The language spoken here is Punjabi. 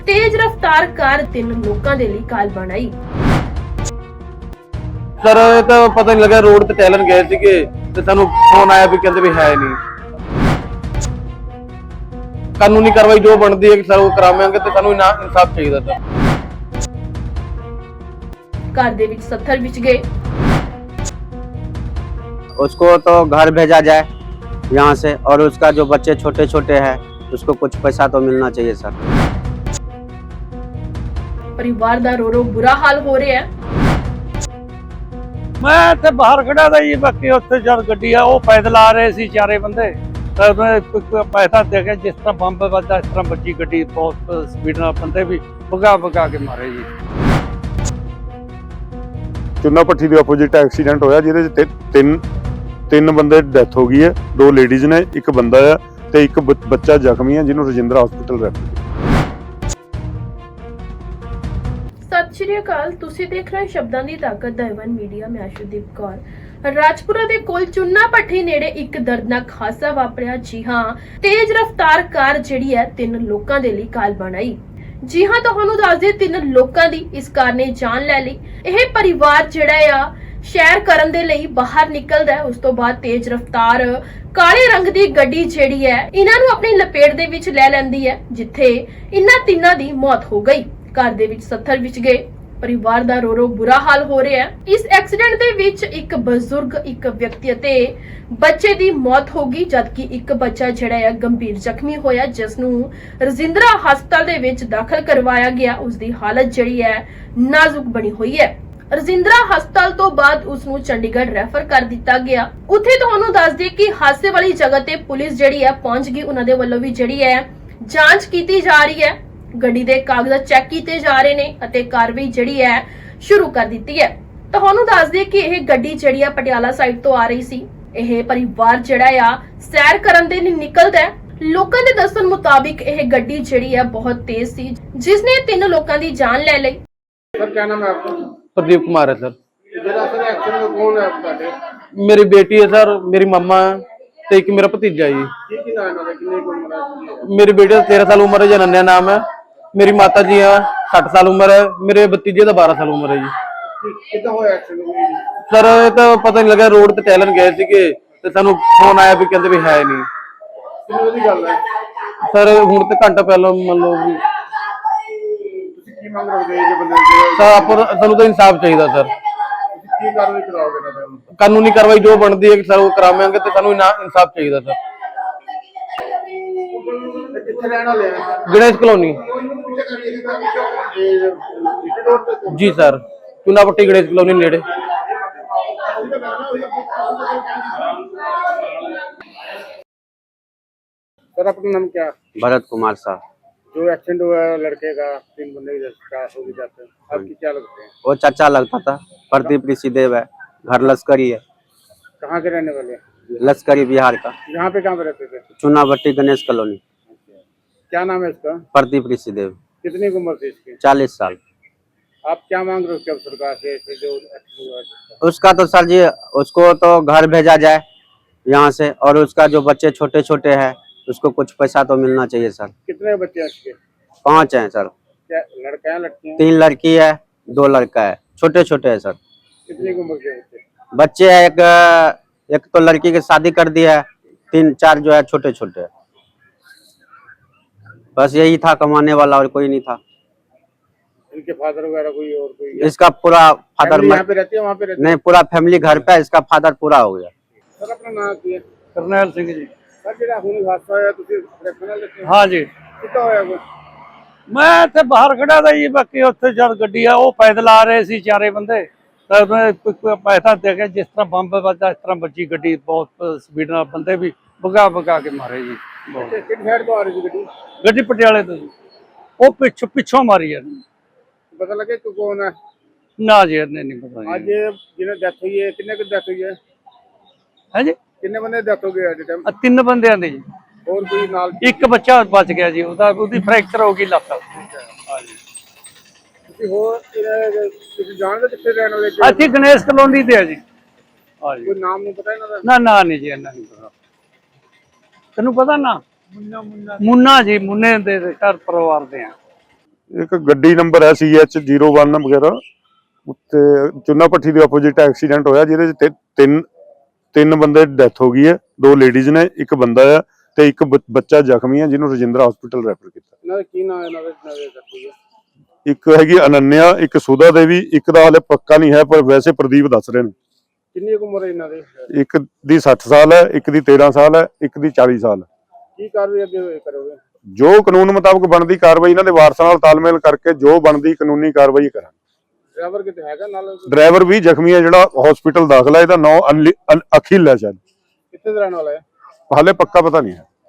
ਤੇਜ਼ ਰਫ਼ਤਾਰ ਕਾਰ ਤਿੰਨ ਲੋਕਾਂ ਦੇ ਲਈ ਕਾਲ ਬਣਾਈ ਸਰ ਇਹ ਤਾਂ ਪਤਾ ਨਹੀਂ ਲੱਗਾ ਰੋਡ ਤੇ ਟੈਲਨ ਗਏ ਸੀਗੇ ਤੇ ਸਾਨੂੰ ਫੋਨ ਆਇਆ ਵੀ ਕਹਿੰਦੇ ਵੀ ਹੈ ਨਹੀਂ ਕਾਨੂੰਨੀ ਕਾਰਵਾਈ ਜੋ ਬਣਦੀ ਹੈ ਕਿ ਸਰ ਉਹ ਕਰਾਵਾਂਗੇ ਤੇ ਸਾਨੂੰ ਇਨਾ- ਇਨਸਾਫ ਚਾਹੀਦਾ ਸਰ ਘਰ ਦੇ ਵਿੱਚ ਸੱਥਰ ਵਿੱਚ ਗਏ उसको तो घर भेजा जाए यहाँ से और उसका जो बच्चे छोटे छोटे हैं उसको कुछ पैसा तो मिलना चाहिए सर ਪਰਿਵਾਰ ਦਾ ਰੋ ਰੋ ਬੁਰਾ ਹਾਲ ਹੋ ਰਿਹਾ ਹੈ। ਮੈਂ ਇੱਥੇ ਬਾਹਰ ਖੜਾ ਦਾ ਜੀ ਬਾਕੀ ਉੱਥੇ ਜਦ ਗੱਡੀ ਆ ਉਹ ਪੈਦਲ ਆ ਰਹੇ ਸੀ ਚਾਰੇ ਬੰਦੇ। ਤਾਂ ਮੈਂ ਪੈਸਾ ਦੇ ਕੇ ਜਿਸ ਤਰ੍ਹਾਂ ਬੰਬ ਵੱਜਦਾ ਇਸ ਤਰ੍ਹਾਂ ਵੱਜੀ ਗੱਡੀ ਬਹੁਤ ਸਪੀਡ ਨਾਲ ਬੰਦੇ ਵੀ ਭਗਾ ਭਗਾ ਕੇ ਮਾਰੇ ਜੀ। ਚੁੰਨਾ ਭੱਠੀ ਦੇ ਆਪੋਜ਼ਿਟ ਐਕਸੀਡੈਂਟ ਹੋਇਆ ਜਿਹਦੇ ਚ ਤਿ- ਤਿੰਨ ਤਿੰਨ ਬੰਦੇ ਡੈਥ ਹੋ ਗਈ ਹੈ। ਦੋ ਲੇਡੀਜ਼ ਨੇ ਇੱਕ ਬੰਦਾ ਆ ਤੇ ਇੱਕ ਬੱਚਾ ਜ਼ਖਮੀ ਹੈ ਜਿਹਨੂੰ ਰਜਿੰਦਰਾ ਹਸਪੀਟਲ ਰੈਫਰ ਸ਼੍ਰੀ ਅਕਾਲ। ਤੁਸੀਂ ਦੇਖ ਰਹੇ ਹੋ ਸ਼ਬਦਾਂ ਦੀ ਤਾਕਤ ਦਾ ਐਵਨ ਮੀਡੀਆ, ਮੈਂ ਆਸ਼ੂਦੀਪ ਕੌਰ। ਰਾਜਪੁਰਾ ਦੇ ਕੋਲ ਚੁੰਨਾ ਭੱਠੀ ਨੇੜੇ ਇੱਕ ਦਰਦਨਾਕ ਹਾਦਸਾ ਵਾਪਰਿਆ। ਜੀ ਹਾਂ, ਤੇਜ਼ ਰਫ਼ਤਾਰ ਕਾਰ ਜਿਹੜੀ ਹੈ ਤਿੰਨ ਲੋਕਾਂ ਦੇ ਲਈ ਕਾਲ ਬਣਾਈ। ਜੀ ਹਾਂ, ਤੁਹਾਨੂੰ ਦੱਸ ਦੇ ਤਿੰਨ ਲੋਕਾਂ ਦੀ ਇਸ ਕਾਰ ਨੇ ਜਾਨ ਲੈ ਲਈ। ਇਹ ਪਰਿਵਾਰ ਜਿਹੜਾ ਆ, ਸ਼ਹਿਰ ਕਰਨ ਦੇ ਲਈ ਬਾਹਰ ਨਿਕਲਦਾ ਹੈ। ਉਸ ਤੋਂ ਬਾਅਦ ਤੇਜ਼ ਰਫ਼ਤਾਰ, ਕਾਲੇ ਰੰਗ ਦੀ ਗੱਡੀ ਜਿਹੜੀ ਹੈ, ਇਹਨਾਂ ਨੂੰ ਆਪਣੀ ਲਪੇਟ ਦੇ ਵਿੱਚ ਲੈ ਲੈਂਦੀ ਹੈ, ਜਿੱਥੇ ਇਹਨਾਂ ਤਿੰਨਾਂ ਦੀ ਮੌਤ ਹੋ ਗਈ। ਘਰ ਦੇ ਵਿੱਚ ਸੱਥਰ ਵਿੱਚ ਗਏ। ਪਰਿਵਾਰ ਦਾ ਰੋ ਰੋ ਬੁਰਾ ਹਾਲ ਹੋ ਰਿਹਾ ਹੈ। ਇਸ ਐਕਸੀਡੈਂਟ ਦੇ ਵਿੱਚ ਇੱਕ ਬਜ਼ੁਰਗ, ਇੱਕ ਵਿਅਕਤੀ ਅਤੇ ਬੱਚੇ ਦੀ ਮੌਤ ਹੋ ਗਈ, ਜਦਕਿ ਇੱਕ ਬੱਚਾ ਜਿਹੜਾ ਹੈ ਗੰਭੀਰ ਜ਼ਖਮੀ ਹੋਇਆ, ਜਿਸ ਨੂੰ ਰਜਿੰਦਰਾ ਹਸਪਤਾਲ ਦੇ ਵਿੱਚ ਦਾਖਲ ਕਰਵਾਇਆ ਗਿਆ। ਉਸ ਦੀ ਹਾਲਤ ਜਿਹੜੀ ਹੈ ਨਾਜ਼ੁਕ ਬਣੀ ਹੋਈ ਹੈ। ਰਜਿੰਦਰਾ ਹਸਪਤਾਲ ਤੋਂ ਬਾਅਦ ਉਸ ਨੂੰ ਚੰਡੀਗੜ੍ਹ ਰੈਫਰ ਕਰ ਦਿੱਤਾ ਗਿਆ। ਉੱਥੇ ਤੁਹਾਨੂੰ ਦੱਸ ਦਈਏ ਕਿ ਹਾਦਸੇ ਵਾਲੀ ਜਗ੍ਹਾ ਤੇ ਪੁਲਿਸ ਜਿਹੜੀ ਹੈ ਪਹੁੰਚ ਗਈ। ਉਹਨਾਂ ਦੇ ਵੱਲੋਂ ਵੀ ਜਿਹੜੀ ਹੈ ਜਾਂਚ ਕੀਤੀ ਜਾ ਰਹੀ ਹੈ। ਗੱਡੀ ਦੇ ਕਾਗਜ਼ਾਤ ਚੈੱਕ ਕੀਤੇ ਜਾ ਰਹੇ ਨੇ ਅਤੇ ਕਾਰਵਾਈ ਜਿਹੜੀ ਹੈ ਸ਼ੁਰੂ ਕਰ ਦਿੱਤੀ ਹੈ ਤੁਹਾਨੂੰ ਦੱਸ ਦਈਏ ਕਿ ਇਹ ਗੱਡੀ ਜਿਹੜੀ ਹੈ ਪਟਿਆਲਾ ਸਾਈਡ ਤੋਂ ਆ ਰਹੀ ਸੀ ਇਹ ਪਰਿਵਾਰ ਜਿਹੜਾ ਆ ਸੈਰ ਕਰਨ ਦੇ ਲਈ ਨਿਕਲਦਾ ਹੈ ਲੋਕਾਂ ਦੇ ਦੱਸਣ ਮੁਤਾਬਿਕ ਇਹ ਗੱਡੀ ਜਿਹੜੀ ਹੈ ਬਹੁਤ ਤੇਜ਼ ਸੀ ਜਿਸ ਨੇ ਤਿੰਨ ਲੋਕਾਂ ਦੀ ਜਾਨ ਲੈ ਲਈ सर क्या नाम है आपका ਪ੍ਰਦੀਪ ਕੁਮਾਰ ਹੈ ਸਰ जरा सर एक्सीडेंट में कौन है आपका ਮੇਰੀ ਬੇਟੀ ਹੈ ਸਰ ਮੇਰੀ ਮੰਮਾ ਹੈ ਤੇ ਇੱਕ ਮੇਰਾ ਭਤੀਜਾ ਜੀ की की नाम है कितने को उम्र है ਮੇਰੀ ਬੇਟੀ ਦਾ 13 ਸਾਲ ਉਮਰ ਹੈ ਜਨਨਿਆ ਨਾਮ ਹੈ ਮੇਰੀ ਮਾਤਾ ਜੀ ਆ 60 ਸਾਲ ਉਮਰ ਹੈ ਮੇਰੇ ਭਤੀਜੇ ਦਾ 12 ਸਾਲ ਉਮਰ ਹੈ ਜੀ। ਸਰ ਇਹ ਤਾਂ ਪਤਾ ਨਹੀਂ ਲੱਗਾ ਰੋਡ ਤੇ ਟੈਲਨ ਗਏ ਸੀਗੇ ਤੇ ਸਾਨੂੰ ਫੋਨ ਆਇਆ ਵੀ ਕਹਿੰਦੇ ਵੀ ਹੈ ਨਹੀਂ ਸਰ ਹੁਣ ਤੇ ਘੰਟਾ ਪਹਿਲਾਂ ਮੰਨ ਲਓ ਵੀ। ਸਰ ਆਪਾਂ ਸਾਨੂੰ ਤਾਂ ਇਨਸਾਫ ਚਾਹੀਦਾ ਸਰ। ਕਾਨੂੰਨੀ ਕਾਰਵਾਈ ਜੋ ਬਣਦੀ ਹੈ ਕਿ ਸਰ ਉਹ ਕਰਾਵਾਂਗੇ ਤੇ ਸਾਨੂੰ ਇਨਸਾਫ ਚਾਹੀਦਾ ਸਰ। ਕਿੱਥੇ ਰਹਿਣ ਵਾਲੇ ਆ ਗਣੇਸ਼ ਕਲੋਨੀ ਇਹ ਰੋਡ ਤੇ ਜੀ ਸਰ ਚੁਨਾ ਪੱਟੀ ਗਣੇਸ਼ ਕਲੋਨੀ ਨੇੜੇ सर अपना नाम क्या भरत कुमार साहब जो एक्सीडेंट हुआ है लड़के का तीन बंदे की का हो भी जाते हैं आपकी क्या लगते हैं वो चाचा लगता था प्रदीप ऋषि देव है घर लश्करी है कहाँ के रहने वाले हैं लश्करी बिहार का यहाँ पे कहाँ पे रहते थे चुनाभट्टी गणेश कॉलोनी क्या नाम है इसका? प्रदीप ऋषि देव कितनी उम्र थी इसकी? चालीस साल। आप क्या मांग रहे हो क्या सरकार से जो है? उसका तो सर जी उसको तो घर भेजा जाए यहाँ से और उसका जो बच्चे छोटे छोटे हैं उसको कुछ पैसा तो मिलना चाहिए सर। कितने बच्चे हैं इसके पाँच हैं सर। क्या लड़का है लड़की तीन लड़की है दो लड़का है। छोटे छोटे हैं सर। कितनी उम्र के बच्चे? बच्चे हैं एक एक तो लड़की की शादी कर दी है तीन चार जो है छोटे छोटे बस यही था कमाने वाला और कोई नहीं था इनके फादर वगैरह कोई और कोई इसका पूरा फादर फैमिली यहाँ पे रहती है वहाँ पे रहती नहीं पूरा फैमिली घर पे है इसका फादर पूरा हो गया है सर अपना नाम की है ਕਰਨੈਲ ਸਿੰਘ ਜੀ ਸਰ ਜਿਹੜਾ ਹੁਣ ਹਾਦਸਾ ਹੋਇਆ ਤੁਸੀਂ ਰੈਫਰਲ ਲਿਖਿਆ ਹਾਂ ਜੀ ਕਿੱਦਾਂ ਹੋਇਆ ਉਹ ਮੈਂ ਇੱਥੇ ਬਾਹਰ ਖੜਾ ਦਾ ਜੀ ਬਾਕੀ ਉੱਥੇ ਜਦ ਗੱਡੀ ਆ ਉਹ ਪੈਦਲ ਆ ਰਹੇ ਸੀ ਚਾਰੇ ਬੰਦੇ ਤਾਂ ਮੈਂ ਕੋਈ- ਕੋਈ ਪੈਸਾ ਦੇ ਕੇ ਜਿਸ ਤਰ੍ਹਾਂ ਬੰਬ ਵੱਜਦਾ ਇਸ ਤਰ੍ਹਾਂ ਵੱਜੀ ਗੱਡੀ ਬਹੁਤ ਸਪੀਡ ਨਾਲ ਬੰਦੇ ਵੀ ਭਗਾ ਭਗਾ ਕੇ ਮਾਰੇ ਜੀ ਬਹੁਤ। ਤੇ ਕਿਹੜੀ ਸਾਈਡ ਤੋਂ ਆ ਰਹੀ ਸੀ ਗੱਡੀ? ਗੱਡੀ ਪਟਿਆਲੇ ਤੋਂ ਜੀ। ਉਹ ਪਿੱਛੋਂ ਪਿੱਛੋਂ ਮਾਰੀ ਹੈ ਪਤਾ ਲੱਗੇ ਕਿ ਕੌਣ ਹੈ? ਨਾ ਜੀ ਇਹਨੇ ਨਹੀਂ ਪਤਾ ਅੱਜ ਜੀ ਜਿਹਨੇ ਡੈਥ ਹੋਈ ਹੈ ਕਿੰਨੇ ਕੁ ਡੈਥ ਹੋਈ ਹੈ? ਹੈ ਜੀ? ਕਿੰਨੇ ਬੰਦੇ ਡੈਥ ਹੋ ਗਏ ਅੱਜ ਟਾਈਮ ਆਹ ਤਿੰਨ ਬੰਦਿਆਂ ਦੇ ਜੀ। ਹੋਰ ਕੋਈ ਨਾਲ? ਇੱਕ ਬੱਚਾ ਬਚ ਗਿਆ ਜੀ ਉਹਦਾ ਉਹਦੀ ਫ੍ਰੈਕਚਰ ਹੋ ਗਈ ਲੱਤ ਤੁਸੀਂ ਹੋਰ ਇਹਦਾ- ਤੁਸੀਂ ਜਾਣਦੇ ਕਿੱਥੇ ਰਹਿਣ ਵਾਲੇ? ਅਸੀਂ ਗਣੇਸ਼ ਕਲੋਨੀ ਦੇ ਆ ਜੀ। ਹਾਂ ਜੀ ਕੋਈ ਨਾਮ ਨੂੰ ਪਤਾ ਇਹਨਾਂ ਦਾ? ਨਾ ਨਾ ਨਹੀਂ ਜੀ ਇਹਨਾਂ ਨਹੀਂ ਪਤਾ। ਤੈਨੂੰ ਪਤਾ ਨਾ? ਮੁੰਨਾ ਮੁੰਨਾ। ਮੁੰਨਾ ਜੀ ਮੁੰਨੇ ਦੇ ਘਰ ਪਰਿਵਾਰ ਦੇ ਆ। ਇੱਕ ਗੱਡੀ ਨੰਬਰ ਹੈ CH01 ਵਗੈਰਾ ਉੱਤੇ ਚੁੰਨਾ ਪੱਠੀ ਦੇ ਆਪੋਜ਼ਿਟ ਐਕਸੀਡੈਂਟ ਹੋਇਆ ਜਿਹਦੇ ਚ ਤਿ- ਤਿੰਨ ਤਿੰਨ ਬੰਦੇ ਡੈਥ ਹੋ ਗਈ ਹੈ। ਦੋ ਲੇਡੀਜ਼ ਨੇ ਇੱਕ ਬੰਦਾ ਆ ਤੇ ਇੱਕ ਬੱਚਾ ਜ਼ਖਮੀ ਹੈ ਜਿਹਨੂੰ ਰਜਿੰਦਰਾ ਹਸਪੀਟਲ ਰੈਫਰ ਕੀਤਾ। ਇਹਨਾਂ ਦਾ ਕੀ ਨਾਮ ਹੈ? ਇਹਨਾਂ ਦਾ ਜਿਹਨਾਂ ਦੇ ਜ਼ਖਮੀ ਹੈ ਇੱਕ ਹੈਗੀ ਅਨੰਨਿਆ ਇੱਕ ਸੁਧਾ ਦੇਵੀ ਇੱਕ ਦਾ ਹਾਲੇ ਪੱਕਾ ਨਹੀਂ ਹੈ ਪਰ ਵੈਸੇ ਪ੍ਰਦੀਪ ਦੱਸ ਰਹੇ ਨੇ। ਕਿੰਨੀ ਕੁ ਉਮਰ ਹੈ ਇਹਨਾਂ ਦੀ? ਇੱਕ ਦੀ 60 ਸਾਲ ਹੈ ਇੱਕ ਦੀ 13 ਸਾਲ ਹੈ ਇੱਕ ਦੀ 40 ਸਾਲ ਕੀ ਕਾਰਵਾਈ ਅੱਗੇ ਹੋਏ ਕਰੋਗੇ? ਜੋ ਕਾਨੂੰਨ ਮੁਤਾਬਕ ਬਣਦੀ ਕਾਰਵਾਈ ਇਹਨਾਂ ਦੇ ਵਾਰਸਾਂ ਨਾਲ ਤਾਲਮੇਲ ਕਰਕੇ ਜੋ ਬਣਦੀ ਕਾਨੂੰਨੀ ਕਾਰਵਾਈ ਕਰਾਂਗੇ। ਡਰਾਈਵਰ ਕਿਤੇ ਹੈਗਾ ਨਾਲ? ਡਰਾਈਵਰ ਵੀ ਜ਼ਖਮੀ ਹੈ ਜਿਹੜਾ ਹਸਪੀਟਲ ਦਾਖਲ ਹੈ ਇਹਦਾ ਨਾਮ ਅਖਿਲ ਹੈ ਸ਼ਾਇਦ। ਕਿੱਥੇ ਦਾ ਰਹਿਣ ਵਾਲਾ ਹੈ? ਹਾਲੇ ਪੱਕਾ ਪਤਾ ਨਹੀਂ ਹੈ।